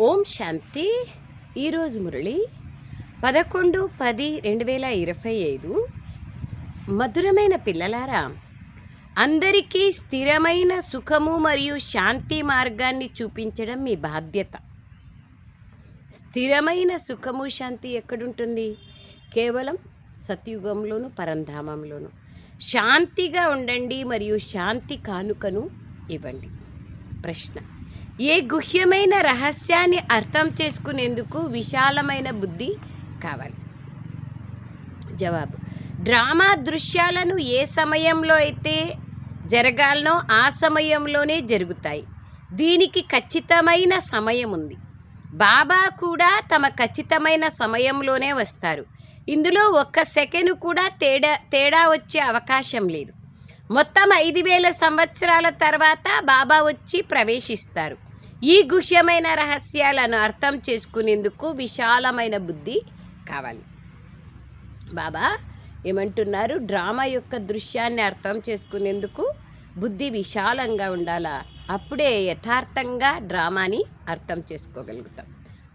ఓం శాంతి. ఈరోజు మురళి పదకొండు పది రెండు వేల ఇరవై ఐదు. మధురమైన పిల్లలారా అందరికీ స్థిరమైన సుఖము మరియు శాంతి మార్గాన్ని చూపించడం మీ బాధ్యత. స్థిరమైన సుఖము శాంతి ఎక్కడుంటుంది? కేవలం సత్యుగంలోను పరంధామంలోను. శాంతిగా ఉండండి మరియు శాంతి కానుకను ఇవ్వండి. ప్రశ్న ఏ గుహ్యమైన రహస్యాన్ని అర్థం చేసుకునేందుకు విశాలమైన బుద్ధి కావాలి. జవాబు. డ్రామా దృశ్యాలను ఏ సమయంలో అయితే జరగాలనో ఆ సమయంలోనే జరుగుతాయి. దీనికి ఖచ్చితమైన సమయం ఉంది. బాబా కూడా తమ ఖచ్చితమైన సమయంలోనే వస్తారు. ఇందులో ఒక్క సెకండ్ కూడా తేడా తేడా వచ్చే అవకాశం లేదు. మొత్తం ఐదు వేల సంవత్సరాల తర్వాత బాబా వచ్చి ప్రవేశిస్తారు. ఈ గుహ్యమైన రహస్యాలను అర్థం చేసుకునేందుకు విశాలమైన బుద్ధి కావాలి. బాబా ఏమంటున్నారు? డ్రామా యొక్క దృశ్యాన్ని అర్థం చేసుకునేందుకు బుద్ధి విశాలంగా ఉండాలా? అప్పుడే యథార్థంగా డ్రామాని అర్థం చేసుకోగలుగుతాం.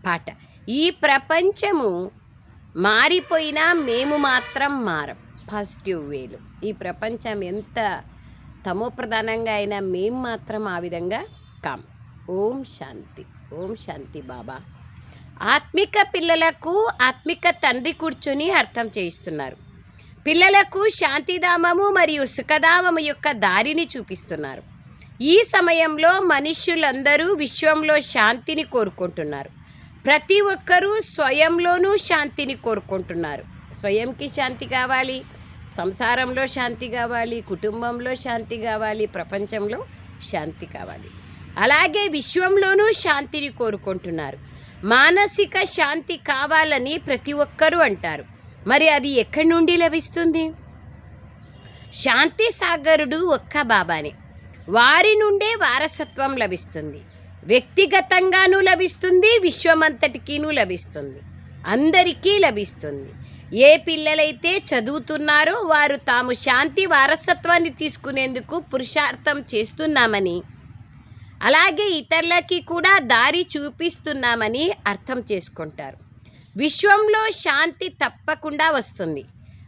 పాట. ఈ ప్రపంచము మారిపోయినా మేము మాత్రం మారం. పాజిటివ్ వేలు. ఈ ప్రపంచం ఎంత తమో ప్రధానంగా అయినా మేము మాత్రం ఆ విధంగా కాం. ఓం శాంతి ఓం శాంతి బాబా. ఆత్మిక పిల్లలకు ఆత్మిక తండ్రి కూర్చొని అర్థం చేయిస్తున్నారు. పిల్లలకు శాంతిధామము మరియు సుఖధామము యొక్క దారిని చూపిస్తున్నారు. ఈ సమయంలో మనుష్యులందరూ విశ్వంలో శాంతిని కోరుకుంటున్నారు. ప్రతి ఒక్కరూ స్వయంలోనూ శాంతిని కోరుకుంటున్నారు. స్వయంకి శాంతి కావాలి సంసారంలో శాంతి కావాలి కుటుంబంలో శాంతి కావాలి ప్రపంచంలో శాంతి కావాలి. అలాగే విశ్వంలోనూ శాంతిని కోరుకుంటున్నారు. మానసిక శాంతి కావాలని ప్రతి ఒక్కరూ అంటారు. మరి అది ఎక్కడి నుండి లభిస్తుంది? శాంతి సాగరుడు ఒక్క బాబానే. వారి నుండే వారసత్వం లభిస్తుంది. వ్యక్తిగతంగానూ లభిస్తుంది విశ్వమంతటికీనూ లభిస్తుంది. అందరికీ లభిస్తుంది. ఏ పిల్లలైతే చదువుతున్నారో వారు తాము శాంతి వారసత్వాన్ని తీసుకునేందుకు పురుషార్థం చేస్తున్నామని అలాగే ఇతరులకి కూడా దారి చూపిస్తున్నామని అర్థం చేసుకుంటారు. విశ్వంలో శాంతి తప్పకుండా వస్తుంది.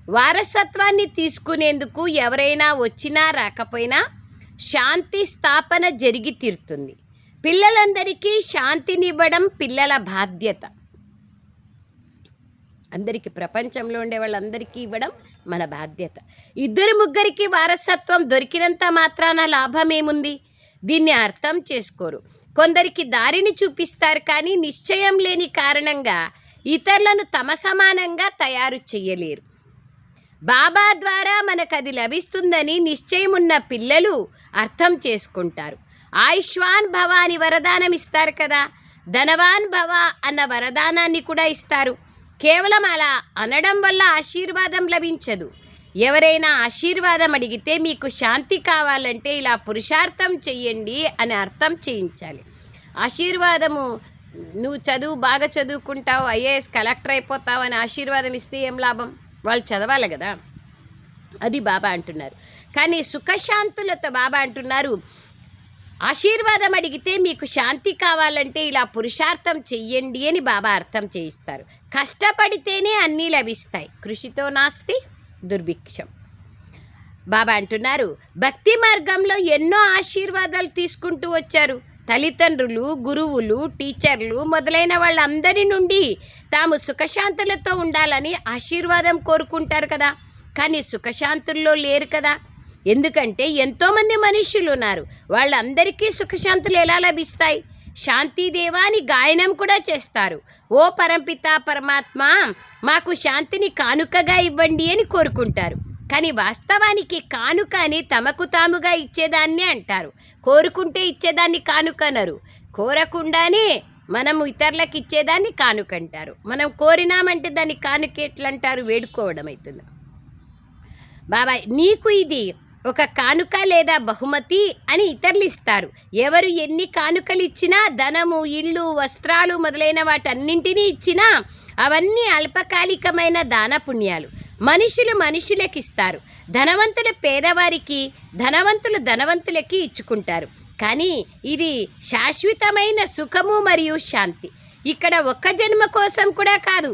వారసత్వాన్ని తీసుకునేందుకు ఎవరైనా వచ్చినా రాకపోయినా శాంతి స్థాపన జరిగి తీరుతుంది. పిల్లలందరికీ శాంతినివ్వడం పిల్లల బాధ్యత. అందరికీ ప్రపంచంలో ఉండే వాళ్ళందరికీ ఇవ్వడం మన బాధ్యత. ఇద్దరు ముగ్గురికి వారసత్వం దొరికినంత మాత్రాన లాభం ఏముంది? దీన్ని అర్థం చేసుకోరు. కొందరికి దారిని చూపిస్తారు కానీ నిశ్చయం లేని కారణంగా ఇతరులను తమ సమానంగా తయారు చేయలేరు. బాబా ద్వారా మనకు అది లభిస్తుందని నిశ్చయం ఉన్న పిల్లలు అర్థం చేసుకుంటారు. ఆయుష్వాన్ భవ అని వరదానం ఇస్తారు కదా. ధనవాన్ భవ అన్న వరదానాన్ని కూడా ఇస్తారు. కేవలం అలా అనడం వల్ల ఆశీర్వాదం లభించదు. ఎవరైనా ఆశీర్వాదం అడిగితే మీకు శాంతి కావాలంటే ఇలా పురుషార్థం చెయ్యండి అని అర్థం చేయించాలి. ఆశీర్వాదము నువ్వు చదువు బాగా చదువుకుంటావు ఐఏఎస్ కలెక్టర్ అయిపోతావు అని ఆశీర్వాదం ఇస్తే ఏం లాభం? వాళ్ళు చదవాలి కదా. అది బాబా అంటున్నారు. కానీ సుఖశాంతులతో బాబా అంటున్నారు ఆశీర్వాదం అడిగితే మీకు శాంతి కావాలంటే ఇలా పురుషార్థం చెయ్యండి అని బాబా అర్థం చేయిస్తారు. కష్టపడితేనే అన్నీ లభిస్తాయి. కృషితో నాస్తి దుర్భిక్షం. బాబా అంటున్నారు భక్తి మార్గంలో ఎన్నో ఆశీర్వాదాలు తీసుకుంటూ వచ్చారు. తల్లిదండ్రులు గురువులు టీచర్లు మొదలైన వాళ్ళందరి నుండి తాము సుఖశాంతులతో ఉండాలని ఆశీర్వాదం కోరుకుంటారు కదా. కానీ సుఖశాంతుల్లో లేరు కదా. ఎందుకంటే ఎంతోమంది మనుషులు ఉన్నారు. వాళ్ళందరికీ సుఖశాంతులు ఎలా లభిస్తాయి? శాంతిదేవాని గాయనం కూడా చేస్తారు. ఓ పరంపిత పరమాత్మ మాకు శాంతిని కానుకగా ఇవ్వండి అని కోరుకుంటారు. కానీ వాస్తవానికి కానుక అని తమకు తాముగా ఇచ్చేదాన్ని అంటారు. కోరుకుంటే ఇచ్చేదాన్ని కానుక అనరు కోరకుండానే మనం ఇతరులకు ఇచ్చేదాన్ని కానుక అంటారు మనం కోరినామంటే దాన్ని కానుక ఎట్లా అంటారు వేడుకోవడం అవుతుంది బాబాయ్ నీకు ఇది ఒక కానుక లేదా బహుమతి అని ఇతరులు ఇస్తారు ఎవరు ఎన్ని కానుకలు ఇచ్చినా ధనము ఇళ్ళు వస్త్రాలు మొదలైన వాటన్నింటినీ ఇచ్చినా అవన్నీ అల్పకాలికమైన దాన పుణ్యాలు. మనుషులు మనుషులకి ఇస్తారు ధనవంతులు పేదవారికి ధనవంతులు ధనవంతులకి ఇచ్చుకుంటారు. కానీ ఇది శాశ్వతమైన సుఖము మరియు శాంతి. ఇక్కడ ఒక్క జన్మ కోసం కూడా కాదు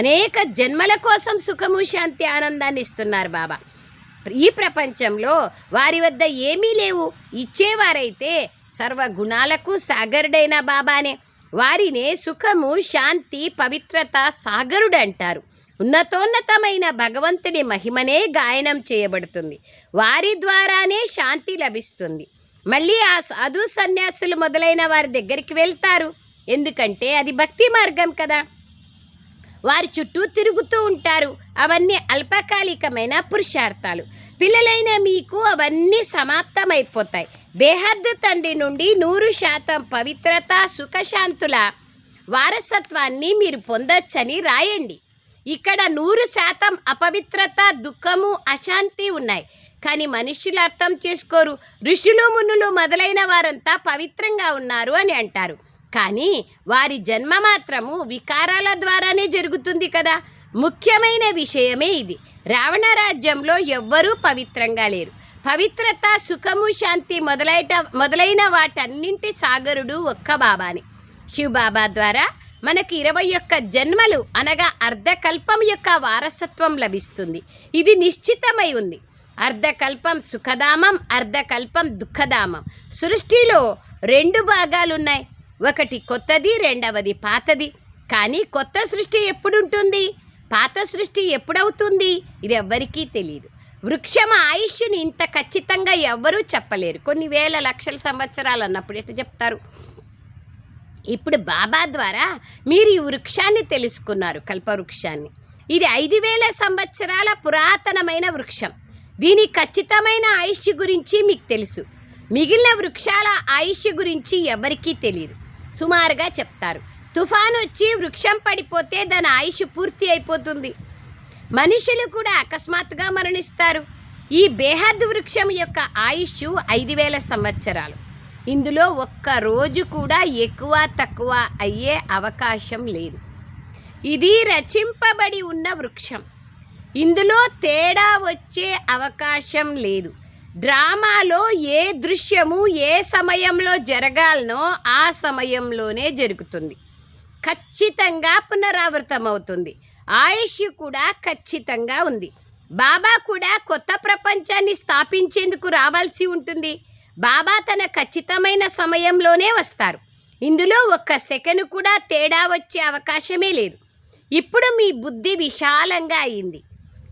అనేక జన్మల కోసం సుఖము శాంతి ఆనందాన్ని ఇస్తున్నారు బాబా. ఈ ప్రపంచంలో వారి వద్ద ఏమీ లేవు. ఇచ్చేవారైతే సర్వ గుణాలకు సాగరుడైన బాబానే. వారినే సుఖము శాంతి పవిత్రత సాగరుడు అంటారు ఉన్నతోన్నతమైన భగవంతుడి మహిమనే గాయనం చేయబడుతుంది. వారి ద్వారానే శాంతి లభిస్తుంది. మళ్ళీ ఆ సాధు సన్యాసులు మొదలైన వారి దగ్గరికి వెళ్తారు. ఎందుకంటే అది భక్తి మార్గం కదా. వారి చుట్టూ తిరుగుతూ ఉంటారు. అవన్నీ అల్పకాలికమైన పురుషార్థాలు. పిల్లలైన మీకు అవన్నీ సమాప్తమైపోతాయి. బేహద్దు తండ్రి నుండి నూరు శాతం పవిత్రత సుఖశాంతుల వారసత్వాన్ని మీరు పొందొచ్చని రాయండి. ఇక్కడ నూరు శాతం అపవిత్రత దుఃఖము అశాంతి ఉన్నాయి. కానీ మనుష్యులు అర్థం చేసుకోరు. ఋషులు మునులు మొదలైన వారంతా పవిత్రంగా ఉన్నారు అని అంటారు. కానీ వారి జన్మ మాత్రము వికారాల ద్వారానే జరుగుతుంది కదా. ముఖ్యమైన విషయమే ఇది. రావణ రాజ్యంలో ఎవ్వరూ పవిత్రంగా లేరు. పవిత్రత సుఖము శాంతి మొదలైట మొదలైన వాటన్నింటి సాగరుడు ఒక్క బాబాని. శివబాబా ద్వారా మనకు ఇరవై ఒక్క జన్మలు అనగా అర్ధకల్పం యొక్క వారసత్వం లభిస్తుంది. ఇది నిశ్చితమై ఉంది. అర్ధకల్పం సుఖధామం అర్ధకల్పం దుఃఖధామం. సృష్టిలో రెండు భాగాలున్నాయి. ఒకటి కొత్తది రెండవది పాతది. కానీ కొత్త సృష్టి ఎప్పుడుంటుంది? పాత సృష్టి ఎప్పుడవుతుంది? ఇది ఎవ్వరికీ తెలియదు వృక్షం ఆయుష్యుని ఇంత ఖచ్చితంగా ఎవ్వరూ చెప్పలేరు. కొన్ని వేల లక్షల సంవత్సరాలు అన్నప్పుడు ఎట్లా చెప్తారు? ఇప్పుడు బాబా ద్వారా మీరు ఈ వృక్షాన్ని తెలుసుకున్నారు కల్పవృక్షాన్ని. ఇది ఐదు వేల సంవత్సరాల పురాతనమైన వృక్షం. దీని ఖచ్చితమైన ఆయుష్ గురించి మీకు తెలుసు. మిగిలిన వృక్షాల ఆయుష్ గురించి ఎవరికీ తెలియదు సుమారుగా చెప్తారు. తుఫాన్ వచ్చి వృక్షం పడిపోతే దాని ఆయుష్ పూర్తి అయిపోతుంది. మనుషులు కూడా అకస్మాత్తుగా మరణిస్తారు. ఈ బేహద్ వృక్షం యొక్క ఆయుష్ ఐదు వేల సంవత్సరాలు. ఇందులో ఒక్క రోజు కూడా ఎక్కువ తక్కువ అయ్యే అవకాశం లేదు. ఇది రచింపబడి ఉన్న వృక్షం. ఇందులో తేడా వచ్చే అవకాశం లేదు. డ్రామాలో ఏ దృశ్యము ఏ సమయంలో జరగాలనో ఆ సమయంలోనే జరుగుతుంది. ఖచ్చితంగా పునరావృతమవుతుంది. ఆయుష్ కూడా ఖచ్చితంగా ఉంది. బాబా కూడా కొత్త ప్రపంచాన్ని స్థాపించేందుకు రావాల్సి ఉంటుంది. బాబా తన ఖచ్చితమైన సమయంలోనే వస్తారు. ఇందులో ఒక్క సెకను కూడా తేడా వచ్చే అవకాశమే లేదు. ఇప్పుడు మీ బుద్ధి విశాలంగా అయింది.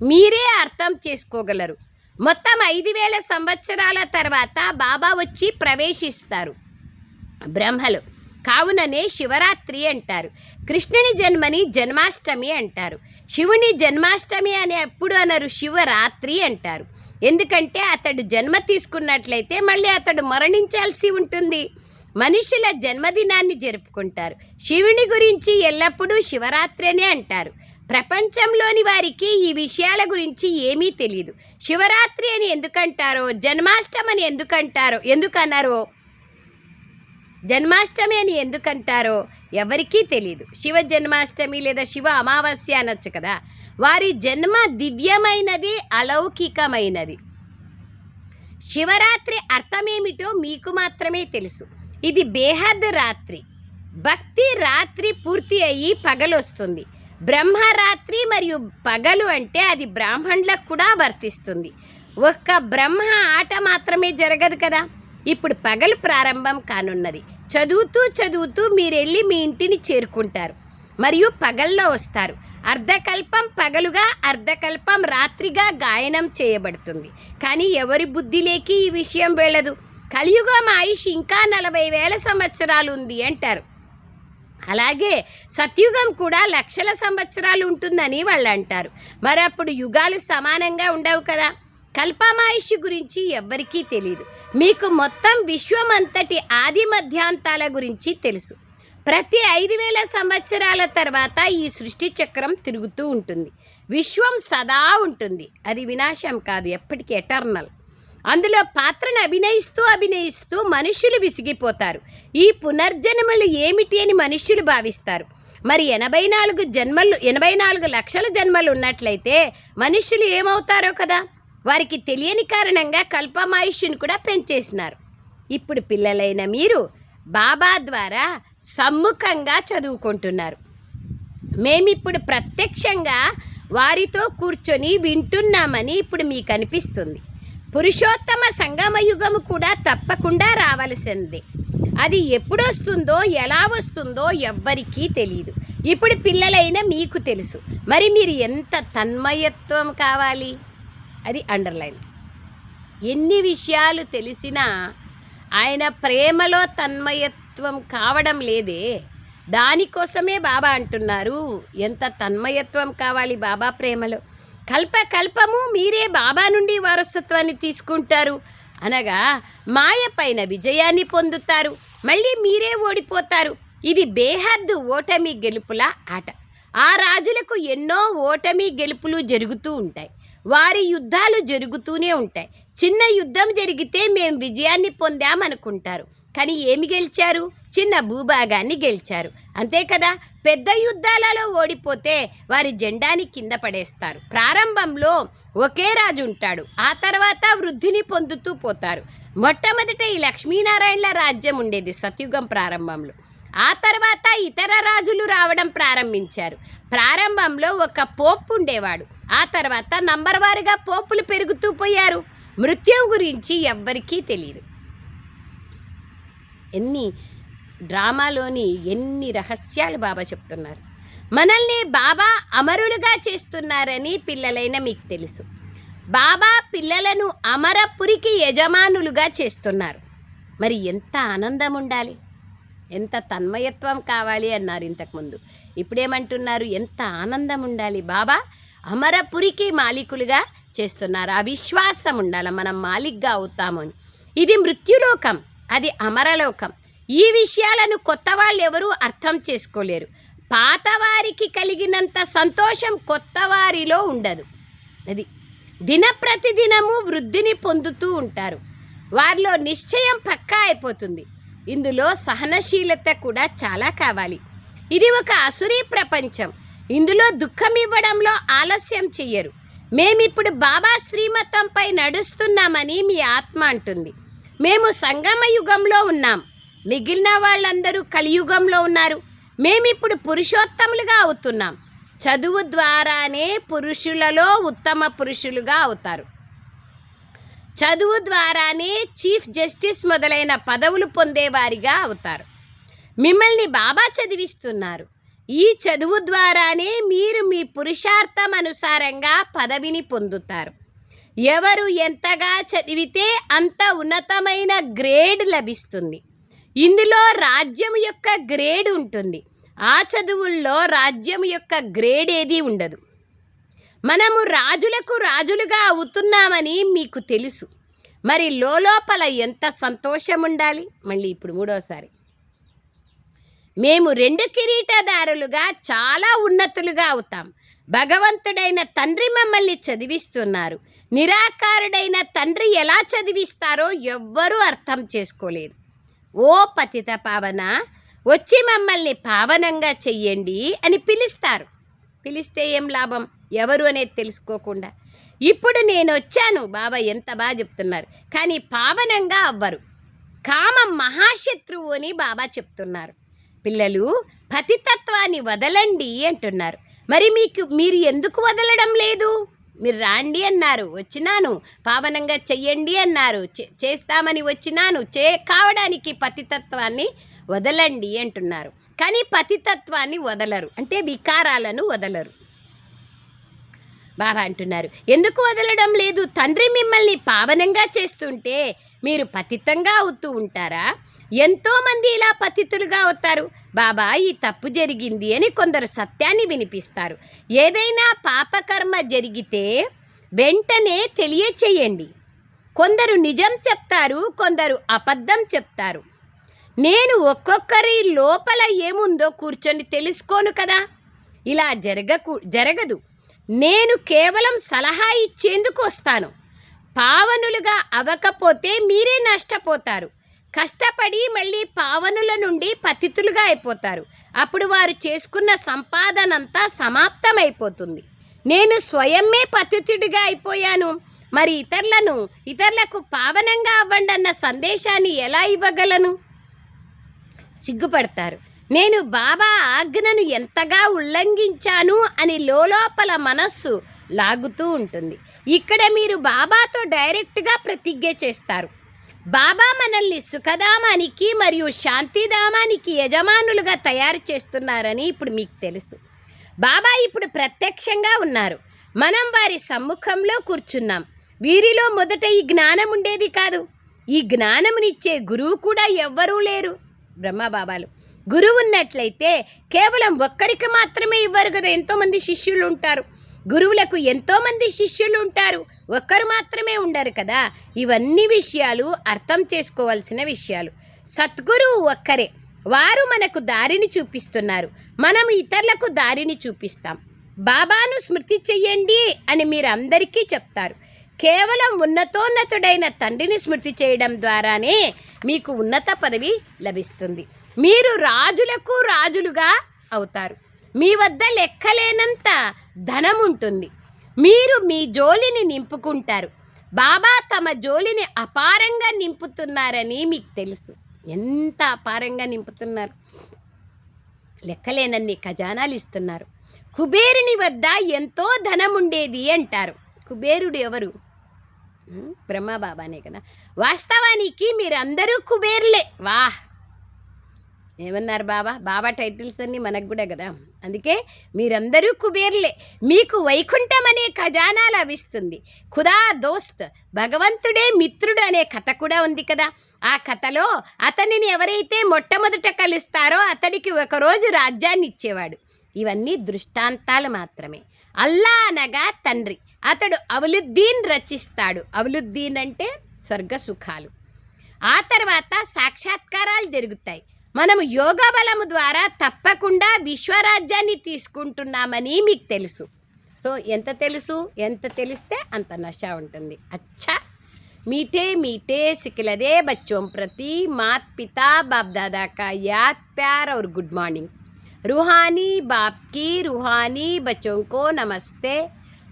మీరే అర్థం చేసుకోగలరు. మొత్తం ఐదు వేల సంవత్సరాల తర్వాత బాబా వచ్చి ప్రవేశిస్తారు. బ్రహ్మలు. కావుననే శివరాత్రి అంటారు. కృష్ణుని జన్మని జన్మాష్టమి అంటారు. శివుని జన్మాష్టమి అనే అప్పుడు అనరు శివరాత్రి అంటారు. ఎందుకంటే అతడు జన్మ తీసుకున్నట్లయితే మళ్ళీ అతడు మరణించాల్సి ఉంటుంది. మనుషుల జన్మదినాన్ని జరుపుకుంటారు. శివుని గురించి ఎల్లప్పుడూ శివరాత్రి అనే అంటారు. ప్రపంచంలోని వారికి ఈ విషయాల గురించి ఏమీ తెలియదు శివరాత్రి అని ఎందుకంటారో జన్మాష్టమని ఎందుకంటారో ఎందుకన్నారో? జన్మాష్టమి అని ఎందుకంటారో ఎవరికీ తెలియదు శివ జన్మాష్టమి లేదా శివ అమావాస్య అనొచ్చు కదా. వారి జన్మ దివ్యమైనది అలౌకికమైనది. శివరాత్రి అర్థమేమిటో మీకు మాత్రమే తెలుసు. ఇది బేహద్ రాత్రి. భక్తి రాత్రి పూర్తి అయ్యి పగలొస్తుంది. బ్రహ్మరాత్రి మరియు పగలు అంటే అది బ్రాహ్మణులకు కూడా వర్తిస్తుంది. ఒక్క బ్రహ్మ ఆట మాత్రమే జరగదు కదా? ఇప్పుడు పగలు ప్రారంభం కానున్నది. చదువుతూ చదువుతూ మీరెళ్ళి మీ ఇంటిని చేరుకుంటారు. మరియు పగల్లో వస్తారు. అర్ధకల్పం పగలుగా అర్ధకల్పం రాత్రిగా గాయనం చేయబడుతుంది. కానీ ఎవరి బుద్ధిలేకి ఈ విషయం వెళ్ళదు. కలియుగం ఆయుష్ ఇంకా నలభై వేల సంవత్సరాలు ఉంది అంటారు. అలాగే సత్యుగం కూడా లక్షల సంవత్సరాలు ఉంటుందని వాళ్ళు అంటారు. మరి అప్పుడు యుగాలు సమానంగా ఉండవు కదా? కల్పమాయుష్ గురించి ఎవ్వరికీ తెలియదు మీకు మొత్తం విశ్వమంతటి ఆది మధ్యాంతాల గురించి తెలుసు. ప్రతి ఐదు వేల సంవత్సరాల తర్వాత ఈ సృష్టి చక్రం తిరుగుతూ ఉంటుంది. విశ్వం సదా ఉంటుంది. అది వినాశం కాదు ఎప్పటికీ ఎటర్నల్. అందులో పాత్రను అభినయిస్తూ అభినయిస్తూ మనుషులు విసిగిపోతారు. ఈ పునర్జన్మలు ఏమిటి అని మనుష్యులు భావిస్తారు. మరి ఎనభై నాలుగు జన్మలు ఎనభై నాలుగు లక్షల జన్మలు ఉన్నట్లయితే మనుష్యులు ఏమవుతారో కదా? వారికి తెలియని కారణంగా కల్పమాయుష్యుని కూడా పెంచేసినారు. ఇప్పుడు పిల్లలైన మీరు బాబా ద్వారా సమ్ముఖంగా చదువుకుంటున్నారు. మేమిప్పుడు ప్రత్యక్షంగా వారితో కూర్చొని వింటున్నామని ఇప్పుడు మీకు అనిపిస్తుంది. పురుషోత్తమ సంగమయుగము కూడా తప్పకుండా రావలసింది. అది ఎప్పుడొస్తుందో ఎలా వస్తుందో ఎవ్వరికీ తెలియదు ఇప్పుడు పిల్లలైన మీకు తెలుసు. మరి మీరు ఎంత తన్మయత్వం కావాలి? అది అండర్లైన్ ఎన్ని విషయాలు తెలిసినా ఆయన ప్రేమలో తన్మయత్వం కావడం లేదే. దానికోసమే బాబా అంటున్నారు. ఎంత తన్మయత్వం కావాలి బాబా ప్రేమలో? కల్ప కల్పము మీరే బాబా నుండి వారసత్వాన్ని తీసుకుంటారు. అనగా మాయ పైన విజయాన్ని పొందుతారు. మళ్ళీ మీరే ఓడిపోతారు. ఇది బేహద్దు ఓటమి గెలుపుల ఆట. ఆ రాజులకు ఎన్నో ఓటమి గెలుపులు జరుగుతూ ఉంటాయి. వారి యుద్ధాలు జరుగుతూనే ఉంటాయి. చిన్న యుద్ధం జరిగితే మేము విజయాన్ని పొందామనుకుంటారు. కానీ ఏమి గెలిచారు? చిన్న భూభాగాన్ని గెలిచారు. అంతే కదా? పెద్ద యుద్ధాలలో ఓడిపోతే వారి జెండాని కింద పడేస్తారు. ప్రారంభంలో ఒకే రాజు ఉంటాడు. ఆ తర్వాత వృద్ధిని పొందుతూ పోతారు. మొట్టమొదట ఈ లక్ష్మీనారాయణల రాజ్యం ఉండేది సత్యుగం ప్రారంభంలో. ఆ తర్వాత ఇతర రాజులు రావడం ప్రారంభించారు. ప్రారంభంలో ఒక పోపు ఉండేవాడు. ఆ తర్వాత నంబర్ వారుగా పోపులు పెరుగుతూ పోయారు. మృత్యువు గురించి ఎవ్వరికీ తెలియదు ఎన్ని డ్రామాలోని ఎన్ని రహస్యాలు బాబా చెప్తున్నారు. మనల్ని బాబా అమరులుగా చేస్తున్నారని పిల్లలైన మీకు తెలుసు. బాబా పిల్లలను అమరపురికి యజమానులుగా చేస్తున్నారు. మరి ఎంత ఆనందం ఉండాలి? ఎంత తన్మయత్వం కావాలి అన్నారు ఇంతకుముందు. ఇప్పుడేమంటున్నారు? ఎంత ఆనందం ఉండాలి బాబా. అమరపురికి మాలికులుగా చేస్తున్నారు. ఆ విశ్వాసం ఉండాలి మనం మాలిక్గా అవుతామని. ఇది మృత్యులోకం. అది అమరలోకం. ఈ విషయాలను కొత్త వాళ్ళు ఎవరూ అర్థం చేసుకోలేరు. పాతవారికి కలిగినంత సంతోషం కొత్త వారిలో ఉండదు. అది దినప్రతిదినము వృద్ధిని పొందుతూ ఉంటారు. వారిలో నిశ్చయం పక్కా అయిపోతుంది. ఇందులో సహనశీలత కూడా చాలా కావాలి. ఇది ఒక అసురీ ప్రపంచం. ఇందులో దుఃఖం ఇవ్వడంలో ఆలస్యం చెయ్యరు. మేమిప్పుడు బాబా శ్రీమతంపై నడుస్తున్నామని మీ ఆత్మ అంటుంది. మేము సంగమ యుగంలో ఉన్నాం. మిగిలిన వాళ్ళందరూ కలియుగంలో ఉన్నారు. మేమిప్పుడు పురుషోత్తములుగా అవుతున్నాం. చదువు ద్వారానే పురుషులలో ఉత్తమ పురుషులుగా అవుతారు. చదువు ద్వారానే చీఫ్ జస్టిస్ మొదలైన పదవులు పొందేవారిగా అవుతారు. మిమ్మల్ని బాబా చదివిస్తున్నారు. ఈ చదువు ద్వారానే మీరు మీ పురుషార్థం అనుసారంగా పదవిని పొందుతారు. ఎవరు ఎంతగా చదివితే అంత ఉన్నతమైన గ్రేడ్ లభిస్తుంది. ఇందులో రాజ్యం యొక్క గ్రేడ్ ఉంటుంది. ఆ చదువుల్లో రాజ్యం యొక్క గ్రేడ్ ఏది ఉండదు. మనము రాజులకు రాజులుగా అవుతున్నామని మీకు తెలుసు. మరి లోపల ఎంత సంతోషం ఉండాలి? మళ్ళీ ఇప్పుడు మూడోసారి. మేము రెండు కిరీటదారులుగా చాలా ఉన్నతులుగా అవుతాం. భగవంతుడైన తండ్రి మమ్మల్ని చదివిస్తున్నారు. నిరాకారుడైన తండ్రి ఎలా చదివిస్తారో ఎవ్వరూ అర్థం చేసుకోలేదు. ఓ పతిత పావన వచ్చి మమ్మల్ని పావనంగా చెయ్యండి అని పిలుస్తారు. పిలిస్తే ఏం లాభం? ఎవరు అనేది తెలుసుకోకుండా. ఇప్పుడు నేను వచ్చాను బాబా ఎంత బాగా చెప్తున్నారు. కానీ పావనంగా అవ్వరు. కామ మహాశత్రువు అని బాబా చెప్తున్నారు. పిల్లలు పతితత్వాన్ని వదలండి అంటున్నారు. మరి మీకు మీరు ఎందుకు వదలడం లేదు? మీరు రాండి అన్నారు వచ్చినాను. పావనంగా చెయ్యండి అన్నారు చే- చేస్తామని వచ్చినాను. చే కావడానికి పతితత్వాన్ని వదలండి అంటున్నారు. కానీ పతితత్వాన్ని వదలరు. అంటే వికారాలను వదలరు. బాబా అంటున్నారు. ఎందుకు వదలడం లేదు? తండ్రి మిమ్మల్ని పావనంగా చేస్తుంటే మీరు పతితంగా అవుతూ ఉంటారా? ఎంతోమంది ఇలా పతితులుగా అవుతారు. బాబా ఈ తప్పు జరిగింది అని కొందరు సత్యాన్ని వినిపిస్తారు. ఏదైనా పాపకర్మ జరిగితే వెంటనే తెలియచేయండి. కొందరు నిజం చెప్తారు కొందరు అబద్ధం చెప్తారు. నేను ఒక్కొక్కరి లోపల ఏముందో కూర్చొని తెలుసుకోను కదా. ఇలా జరగకు జరగదు. నేను కేవలం సలహా ఇచ్చేందుకు వస్తాను. పావనులుగా అవ్వకపోతే మీరే నష్టపోతారు. కష్టపడి మళ్ళీ పావనుల నుండి పతితులుగా అయిపోతారు. అప్పుడు వారు చేసుకున్న సంపాదనంతా సమాప్తమైపోతుంది. నేను స్వయమే పతితుడిగా అయిపోయాను. మరి ఇతరులను ఇతరులకు పావనంగా అవ్వండి అన్న సందేశాన్ని ఎలా ఇవ్వగలను? సిగ్గుపడతారు. నేను బాబా ఆజ్ఞను ఎంతగా ఉల్లంఘించాను అని లోపల మనస్సు లాగుతూ ఉంటుంది. ఇక్కడ మీరు బాబాతో డైరెక్ట్గా ప్రతిజ్ఞ చేస్తారు. బాబా మనల్ని సుఖధామానికి మరియు శాంతిధామానికి యజమానులుగా తయారు చేస్తున్నారని ఇప్పుడు మీకు తెలుసు. బాబా ఇప్పుడు ప్రత్యక్షంగా ఉన్నారు. మనం వారి సమ్ముఖంలో కూర్చున్నాం. వీరిలో మొదట ఈ జ్ఞానం ఉండేది కాదు. ఈ జ్ఞానమునిచ్చే గురువు కూడా ఎవ్వరూ లేరు. బ్రహ్మబాబాలు. గురువు ఉన్నట్లయితే కేవలం ఒక్కరికి మాత్రమే ఇవ్వరు కదా ఎంతోమంది శిష్యులు ఉంటారు గురువులకు ఎంతోమంది శిష్యులు ఉంటారు ఒక్కరు మాత్రమే ఉండరు కదా. ఇవన్నీ విషయాలు అర్థం చేసుకోవాల్సిన విషయాలు. సద్గురువు ఒక్కరే. వారు మనకు దారిని చూపిస్తున్నారు. మనం ఇతరులకు దారిని చూపిస్తాం. బాబాను స్మృతి చెయ్యండి అని మీరు అందరికీ చెప్తారు. కేవలం ఉన్నతోన్నతుడైన తండ్రిని స్మృతి చేయడం ద్వారానే మీకు ఉన్నత పదవి లభిస్తుంది. మీరు రాజులకు రాజులుగా అవుతారు. మీ వద్ద లెక్కలేనంత ధనం ఉంటుంది. మీరు మీ జోలిని నింపుకుంటారు. బాబా తమ జోలిని అపారంగా నింపుతున్నారని మీకు తెలుసు. ఎంత అపారంగా నింపుతున్నారు? లెక్కలేనన్ని ఖజానాలు ఇస్తున్నారు. కుబేరుని వద్ద ఎంతో ధనం ఉండేది అంటారు. కుబేరుడు ఎవరు? బ్రహ్మబాబానే కదా. వాస్తవానికి మీరందరూ కుబేరులే. వాహ్ ఏమన్నారు బాబా? బాబా టైటిల్స్ అన్నీ మనకు కూడా కదా. అందుకే మీరందరూ కుబేర్లే. మీకు వైకుంఠం అనే ఖజానా లభిస్తుంది ఖుదా దోస్త్ భగవంతుడే మిత్రుడు అనే కథ కూడా ఉంది కదా. ఆ కథలో అతనిని ఎవరైతే మొట్టమొదట కలుస్తారో అతడికి ఒకరోజు రాజ్యాన్ని ఇచ్చేవాడు. ఇవన్నీ దృష్టాంతాలు మాత్రమే. అల్లా అనగా తండ్రి. అతడు అవలుద్దీన్ రచిస్తాడు అవలుద్దీన్ అంటే స్వర్గ సుఖాలు ఆ తర్వాత సాక్షాత్కారాలు జరుగుతాయి మనము యోగ బలము ద్వారా తప్పకుండా విశ్వరాజ్యాన్ని తీసుకుంటున్నామని మీకు తెలుసు సో ఎంత తెలుసు ఎంత తెలిస్తే అంత నష ఉంటుంది అచ్చా मीठे मीठे सिकलदे बच्चों प्रति मात पिता बाप दादा का याद प्यार और गुड मॉर्निंग रूहानी बाप की रूहानी बच्चों को नमस्ते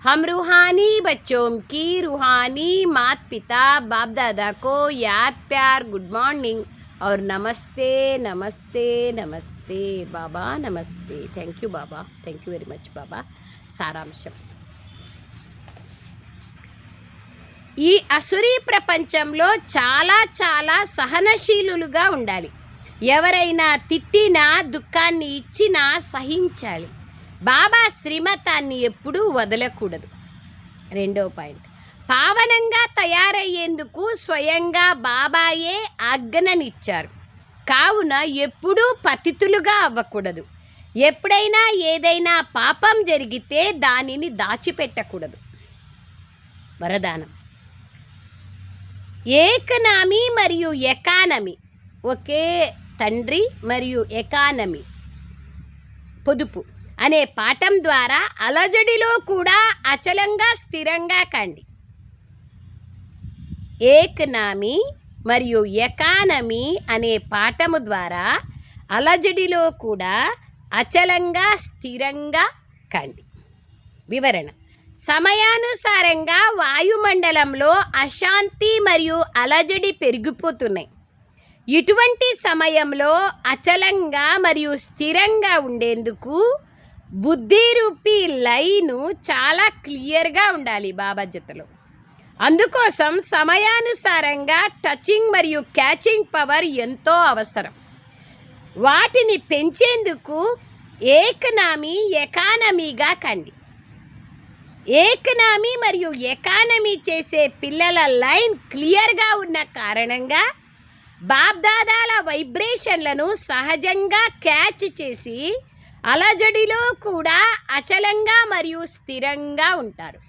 हम रूहानी बच्चों की रूहानी मात पिता बाप दादा को याद प्यार गुड मॉर्निंग और नमस्ते नमस्ते नमस्ते बाबा नमस्ते thank you Baba thank you very much बाबा సారాంశం ఈ అసురీ ప్రపంచంలో చాలా చాలా సహనశీలులుగా ఉండాలి ఎవరైనా తిట్టినా దుఃఖాన్ని ఇచ్చినా సహించాలి బాబా శ్రీమతాన్ని ఎప్పుడూ వదలకూడదు. రెండో పాయింట్. పావనంగా తయారయ్యేందుకు స్వయంగా బాబాయే ఆజ్ఞనిచ్చారు. కావున ఎప్పుడూ పతితులుగా అవ్వకూడదు. ఎప్పుడైనా ఏదైనా పాపం జరిగితే దానిని దాచిపెట్టకూడదు. వరదానం. ఏకనామీ మరియు ఎకానమీ ఒకే తండ్రి మరియు ఎకానమీ పొదుపు. అనే పాఠం ద్వారా అలజడిలో కూడా అచలంగా స్థిరంగా కండి. ఏకనామీ మరియు ఎకానమీ అనే పాఠము ద్వారా అలజడిలో కూడా అచలంగా స్థిరంగా కండి. వివరణ. సమయానుసారంగా వాయుమండలంలో అశాంతి మరియు అలజడి పెరిగిపోతున్నాయి. ఇటువంటి సమయంలో అచలంగా మరియు స్థిరంగా ఉండేందుకు బుద్ధి రూపీ లైను చాలా క్లియర్గా ఉండాలి బాబా జతలో అందుకోసం సమయానుసారంగా టచింగ్ మరియు క్యాచింగ్ పవర్ ఎంతో అవసరం. వాటిని పెంచేందుకు ఏకనామీ ఎకానమీగా కండి. ఏకనామీ మరియు ఎకానమీ చేసే పిల్లల లైన్ క్లియర్గా ఉన్న కారణంగా బాబ్దాదాల వైబ్రేషన్లను సహజంగా క్యాచ్ చేసి అలజడిలో కూడా అచలంగా మరియు స్థిరంగా ఉంటారు.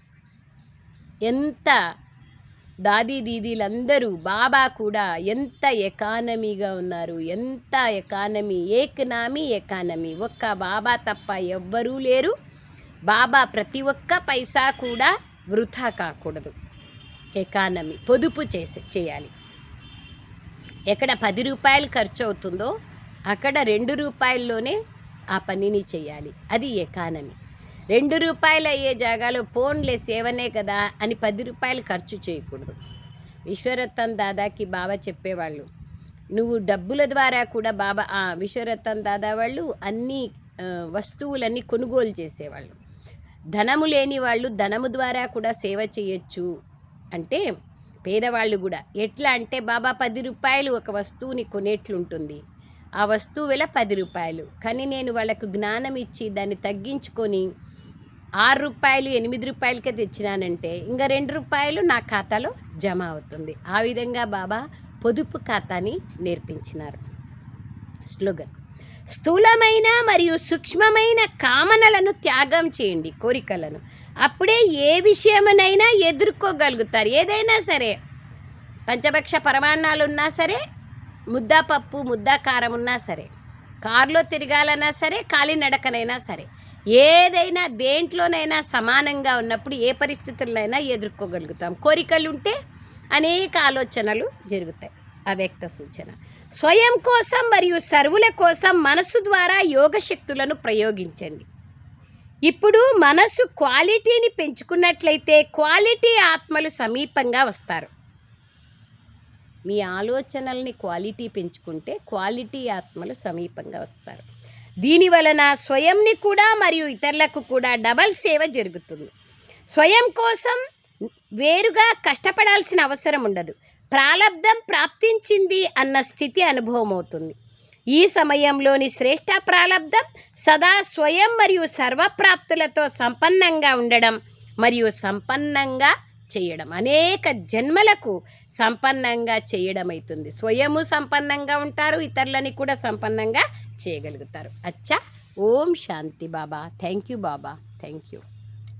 ఎంత దాదీ దీదీలందరూ బాబా కూడా ఎంత ఎకానమీగా ఉన్నారు ఎంత ఎకానమీ ఏకనామీ ఎకానమీ ఒక్క బాబా తప్ప ఎవ్వరూ లేరు. బాబా ప్రతి ఒక్క పైసా కూడా వృధా కాకూడదు. ఎకానమీ పొదుపు చేసే చేయాలి. ఎక్కడ పది రూపాయలు ఖర్చు అవుతుందో అక్కడ రెండు రూపాయల్లోనే ఆ పనిని చేయాలి. అది ఎకానమీ. రెండు రూపాయలు అయ్యే జాగాలో ఫోన్లే సేవనే కదా అని పది రూపాయలు ఖర్చు చేయకూడదు. విశ్వరత్నం దాదాకి బాబా చెప్పేవాళ్ళు. నువ్వు డబ్బుల ద్వారా కూడా బాబా ఆ, విశ్వరత్నం దాదా వాళ్ళు అన్ని వస్తువులన్నీ కొనుగోలు చేసేవాళ్ళు. ధనము లేని వాళ్ళు ధనము ద్వారా కూడా సేవ చేయొచ్చు అంటే పేదవాళ్ళు కూడా. ఎట్లా అంటే బాబా పది రూపాయలు ఒక వస్తువుని కొనేట్లుంటుంది. ఆ వస్తువు వెల పది రూపాయలు. కానీ నేను వాళ్ళకు జ్ఞానం ఇచ్చి దాన్ని తగ్గించుకొని ఆరు రూపాయలు ఎనిమిది రూపాయలకే తెచ్చినానంటే ఇంకా రెండు రూపాయలు నా ఖాతాలో జమ అవుతుంది. ఆ విధంగా బాబా పొదుపు ఖాతాని నేర్పించినారు. స్లోగన్. స్థూలమైన మరియు సూక్ష్మమైన కామనలను త్యాగం చేయండి కోరికలను. అప్పుడే ఏ విషయమునైనా ఎదుర్కోగలుగుతారు. ఏదైనా సరే పంచభక్ష పరమాన్నాలు ఉన్నా సరే ముద్దా పప్పు ముద్దా కారం ఉన్నా సరే కారులో తిరగాలన్నా సరే కాలినడకనైనా సరే ఏదైనా దేంట్లోనైనా సమానంగా ఉన్నప్పుడు ఏ పరిస్థితులనైనా ఎదుర్కోగలుగుతాం. కోరికలు ఉంటే అనేక ఆలోచనలు జరుగుతాయి. అవ్యక్త సూచన. స్వయం కోసం మరియు సర్వుల కోసం మనసు ద్వారా యోగ శక్తులను ప్రయోగించండి. ఇప్పుడు మనసు క్వాలిటీని పెంచుకున్నట్లయితే క్వాలిటీ ఆత్మలు సమీపంగా వస్తారు. మీ ఆలోచనల్ని క్వాలిటీ పెంచుకుంటే క్వాలిటీ ఆత్మలు సమీపంగా వస్తారు. దీని వలన స్వయంని కూడా మరియు ఇతరులకు కూడా డబల్ సేవ జరుగుతుంది. స్వయం కోసం వేరుగా కష్టపడాల్సిన అవసరం ఉండదు. ప్రాలబ్ధం ప్రాప్తించింది అన్న స్థితి అనుభవం అవుతుంది. ఈ సమయంలోని శ్రేష్ట ప్రాలబ్ధం సదా స్వయం మరియు సర్వప్రాప్తులతో సంపన్నంగా ఉండడం మరియు సంపన్నంగా చేయడం. అనేక జన్మలకు సంపన్నంగా చేయడం అవుతుంది స్వయము సంపన్నంగా ఉంటారు ఇతరులని కూడా సంపన్నంగా చేయగలుగుతారు. అచ్చా. ఓం శాంతి Baba. Thank you Baba. Thank you